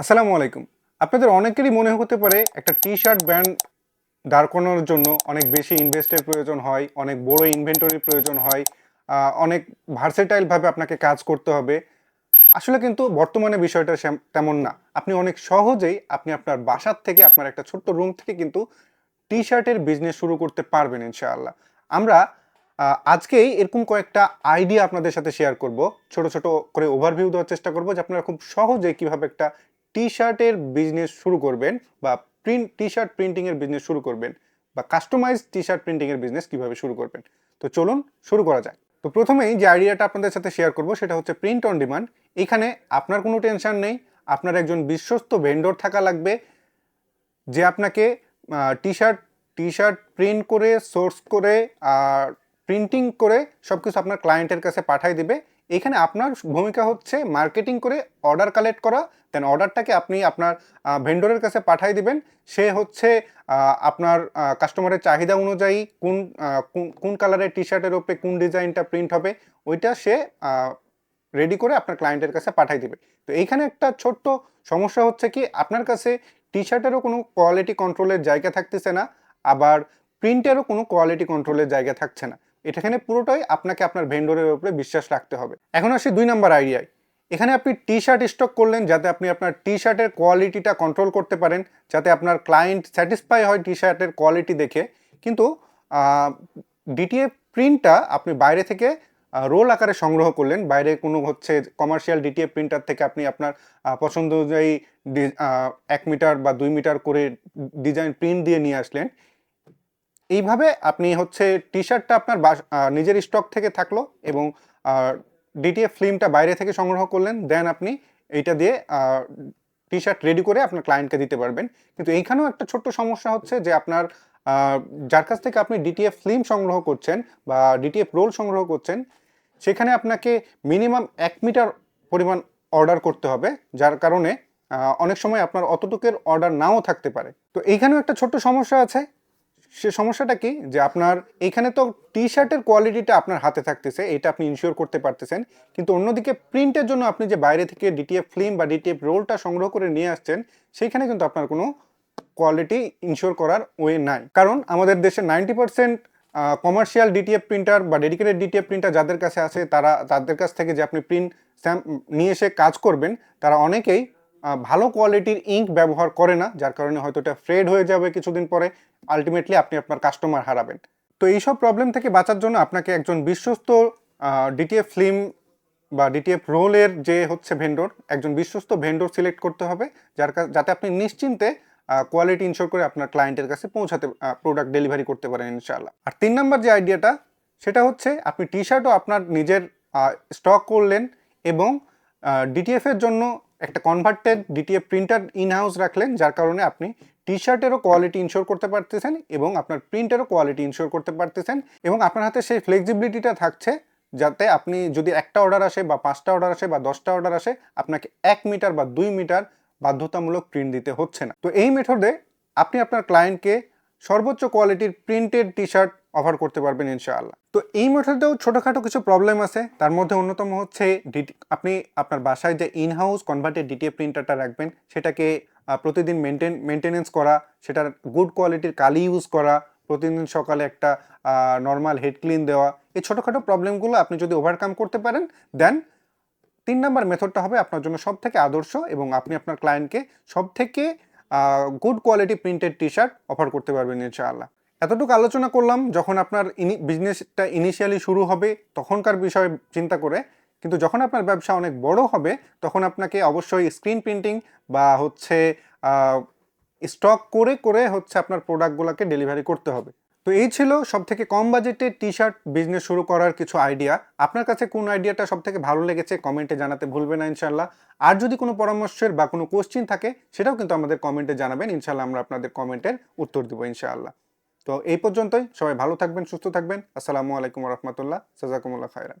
আসসালামু আলাইকুম। আপনাদের অনেকেরই মনে হতে পারে একটা টি শার্ট ব্র্যান্ড দাঁড় করানোর জন্য অনেক বেশি ইনভেস্টের প্রয়োজন হয়, অনেক বড় ইনভেন্টরির প্রয়োজন হয় অনেক ভার্সেটাইলভাবে আপনাকে কাজ করতে হবে। আসলে কিন্তু বর্তমানে বিষয়টা তেমন না। আপনি অনেক সহজেই আপনি আপনার বাসার থেকে, আপনার একটা ছোট্ট রুম থেকে কিন্তু টি শার্টের বিজনেস শুরু করতে পারবেন ইনশাআল্লাহ। আমরা আজকেই এরকম কয়েকটা আইডিয়া আপনাদের সাথে শেয়ার করব। ছোট ছোট করে ওভারভিউ দেওয়ার চেষ্টা করব যে আপনারা খুব সহজে কীভাবে একটা টি শার্টের বিজনেস শুরু করবেন বা প্রিন্ট টি শার্ট প্রিন্টিংয়ের বিজনেস শুরু করবেন বা কাস্টমাইজ টি শার্ট প্রিন্টিংয়ের বিজনেস কীভাবে শুরু করবেন। তো চলুন শুরু করা যাক। তো প্রথমেই যে আইডিয়াটা আপনাদের সাথে শেয়ার করব সেটা হচ্ছে প্রিন্ট অন ডিমান্ড এখানে আপনার কোনো টেনশন নেই, আপনার একজন বিশ্বস্ত ভেন্ডর থাকা লাগবে যে আপনাকে T shirt T shirt print করে সোর্স করে, আর প্রিন্টিং করে সব কিছু আপনার ক্লায়েন্টের কাছে পাঠিয়ে দিবে। এখানে আপনার ভূমিকা হচ্ছে মার্কেটিং করে অর্ডার কালেক্ট করা দেন অর্ডারটাকে আপনি আপনার ভেন্ডরের কাছে পাঠিয়ে দিবেন। সে হচ্ছে আপনার কাস্টমারের চাহিদা অনুযায়ী কোন কোন- কালারের টি শার্টের ওপরে কোন ডিজাইনটা প্রিন্ট হবে, ওইটা সে রেডি করে আপনার ক্লায়েন্টের কাছে পাঠিয়ে দিবে। তো এইখানে একটা ছোট্ট সমস্যা হচ্ছে কি, আপনার কাছে টি শার্টেরও কোনো কোয়ালিটি কন্ট্রোলের জায়গা থাকতেছে না, আবার প্রিন্টেরও কোনো কোয়ালিটি কন্ট্রোলের জায়গা থাকছে না। এখানে পুরোটাই আপনাকে আপনার ভেন্ডরের উপরে বিশ্বাস রাখতে হবে। এখন আসি দুই নম্বর আইডিয়ায় এখানে আপনি টি শার্ট স্টক করলেন যাতে আপনি আপনার টি শার্টের কোয়ালিটিটা কন্ট্রোল করতে পারেন, যাতে আপনার ক্লায়েন্ট স্যাটিসফাই হয় টি শার্টের কোয়ালিটি দেখে। কিন্তু ডিটিএফ প্রিন্টটা আপনি বাইরে থেকে রোল আকারে সংগ্রহ করলেন। বাইরে কোনো হচ্ছে কমার্শিয়াল ডিটিএফ প্রিন্টার থেকে আপনি আপনার পছন্দ অনুযায়ী এক মিটার বা দুই মিটার করে ডিজাইন প্রিন্ট দিয়ে নিয়ে আসলেন। এইভাবে আপনি হচ্ছে টি শার্টটা আপনার নিজের স্টক থেকে থাকল এবং ডিটিএফ ফিল্মটা বাইরে থেকে সংগ্রহ করলেন দেন আপনি এইটা দিয়ে টি শার্ট রেডি করে আপনার ক্লায়েন্টকে দিতে পারবেন। কিন্তু এইখানেও একটা ছোট্ট সমস্যা হচ্ছে যে আপনার যার কাছ থেকে আপনি ডিটিএফ ফিল্ম সংগ্রহ করছেন বা ডিটিএফ রোল সংগ্রহ করছেন, সেখানে আপনাকে মিনিমাম এক মিটার পরিমাণ অর্ডার করতে হবে, যার কারণে অনেক সময় আপনার অতটুকের অর্ডার নাও থাকতে পারে। তো এইখানেও একটা ছোট্ট সমস্যা আছে সে সমস্যাটা কি? যে আপনার এখানে তো টি শার্টের কোয়ালিটিটা আপনার হাতে থাকতেছে, এটা আপনি ইনশিওর করতে পারতেছেন। কিন্তু অন্যদিকে প্রিন্টের জন্য আপনি যে বাইরে থেকে ডিটিএফ ফিল্ম বা ডিটিএফ রোলটা সংগ্রহ করে নিয়ে আসছেন সেইখানে কিন্তু আপনার কোনো কোয়ালিটি ইনশিওর করার ওয়ে নাই। কারণ আমাদের দেশে ninety percent commercial DTF printer বা ডেডিকেটেড ডিটিএফ প্রিন্টার যাদের কাছে আছে, তারা, তাদের কাছ থেকে যে আপনি প্রিন্ট স্যাম্প নিয়ে এসে কাজ করবেন, তারা অনেকেই ভালো কোয়ালিটির ইঙ্ক ব্যবহার করে না, যার কারণে হয়তো এটা ফ্রেড হয়ে যাবে কিছুদিন পরে, আলটিমেটলি আপনি আপনার কাস্টমার হারাবেন। তো এইসব প্রবলেম থেকে বাঁচার জন্য আপনাকে একজন বিশ্বস্ত ডিটিএফ ফিল্ম বা ডিটিএফ রোলের যে হচ্ছে ভেন্ডর একজন বিশ্বস্ত ভেন্ডর সিলেক্ট করতে হবে, যার যাতে আপনি নিশ্চিন্তে কোয়ালিটি ইনশোর করে আপনার ক্লায়েন্টের কাছে পৌঁছাতে প্রোডাক্ট ডেলিভারি করতে পারেন ইনশাআল্লাহ। আর তিন নম্বর যে আইডিয়াটা সেটা হচ্ছে আপনি টি শার্টও আপনার নিজের স্টক করলেন এবং ডিটিএফের জন্য একটা converted DTF printer in house রাখলেন, যার কারণে আপনি টি শার্টেরও কোয়ালিটি ইনশোর করতে পারতেছেন এবং আপনার প্রিন্টেরও কোয়ালিটি ইনশোর করতে পারতেছেন এবং আপনার হাতে সেই ফ্লেক্সিবিলিটিটা থাকছে যাতে আপনি যদি একটা অর্ডার আসে বা পাঁচটা অর্ডার আসে বা দশটা অর্ডার আসে, আপনাকে এক মিটার বা দুই মিটার বাধ্যতামূলক প্রিন্ট দিতে হচ্ছে না। তো এই মেথডে আপনি আপনার ক্লায়েন্টকে সর্বোচ্চ কোয়ালিটির প্রিন্টেড টি শার্ট অফার করতে পারবেন ইনশাআল্লাহ। তো এই মেথডেও ছোটোখাটো কিছু প্রবলেম আছে। তার মধ্যে অন্যতম হচ্ছে আপনি আপনার বাসায় যে ইন হাউস কনভার্টেড ডিটিএ প্রিন্টারটা রাখবেন, সেটাকে প্রতিদিন মেনটেন মেনটেনেন্স করা, সেটার গুড কোয়ালিটির কালি ইউজ করা, প্রতিদিন সকালে একটা নর্মাল হেড ক্লিন দেওয়া, এই ছোটোখাটো প্রবলেমগুলো আপনি যদি ওভারকাম করতে পারেন দেন তিন নাম্বার মেথডটা হবে আপনার জন্য সব থেকে আদর্শ এবং আপনি আপনার ক্লায়েন্টকে সব থেকে good quality printed T shirt offer করতে পারবেন ইনশাআল্লাহ। এতটুকু আলোচনা করলাম যখন আপনার ইনি বিজনেসটা ইনিশিয়ালি শুরু হবে তখনকার বিষয়ে চিন্তা করে, কিন্তু যখন আপনার ব্যবসা অনেক বড় হবে, তখন আপনাকে অবশ্যই স্ক্রিন প্রিন্টিং বা হচ্ছে স্টক করে করে হচ্ছে আপনার প্রোডাক্টগুলোকে ডেলিভারি করতে হবে। তো এই ছিল সব থেকে কম বাজেটে টি শার্ট বিজনেস শুরু করার কিছু আইডিয়া আপনার কাছে কোন আইডিয়াটা সব থেকে ভালো লেগেছে কমেন্টে জানাতে ভুলবেন না ইনশাল্লাহ আর যদি কোনো পরামর্শের বা কোনো কোশ্চিন থাকে, সেটাও কিন্তু আমাদের কমেন্টে জানাবেন। ইনশাল্লাহ আমরা আপনাদের কমেন্টের উত্তর দেবো ইনশাআল্লাহ। তো এই পর্যন্তই। সবাই ভালো থাকবেন সুস্থ থাকবেন। আসসালামু আলাইকুম রহমতুল্লাহ। সাজাকুমুল্লাহ খায়রান।